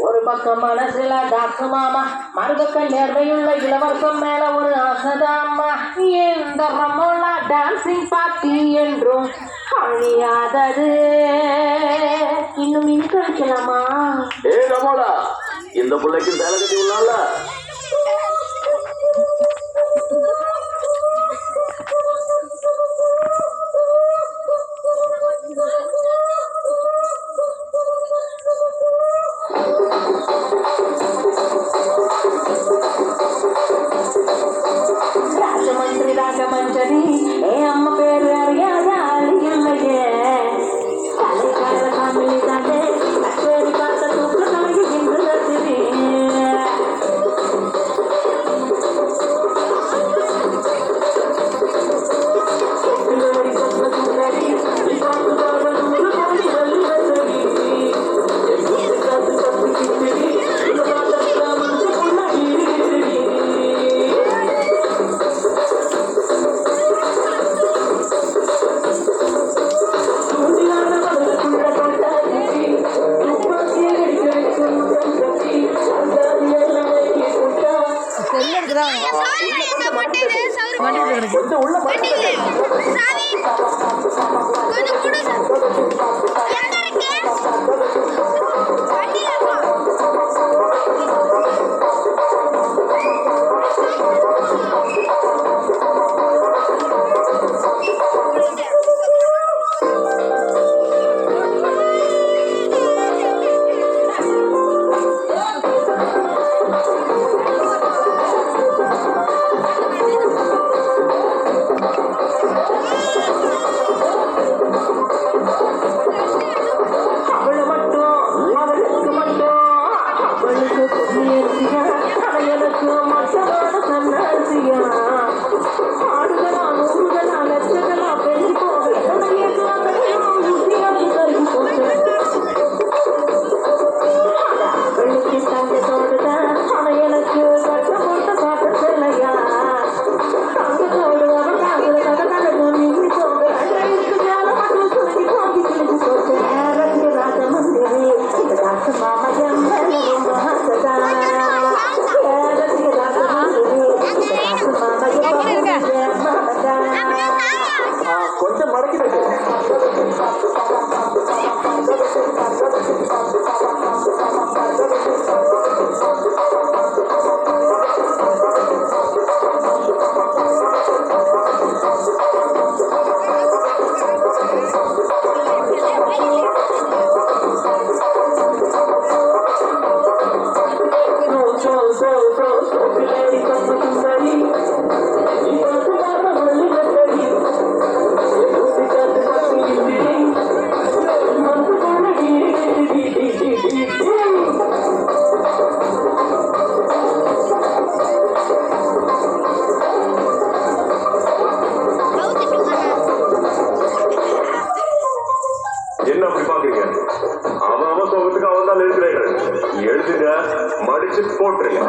ஒரு பக்கம் மனசுல தாசு மாமா மறுபக்கம் நேர்மையுள்ள இளவரசம் மேல ஒரு ஆசதாமா எந்த ரமோலா டான்சிங் பார்ட்டி என்றும் அழியாதது இன்னும் இனிக்க வைக்கலாமா ஏ ரமோலா இந்த பிள்ளைக்கு வேலை கட்டி உள்ளால தான் மாட்டிட்டு கிடக்கு. இருக்கிறீர்கள் எழுதுங்க மடிச்சு போட்டுருங்க.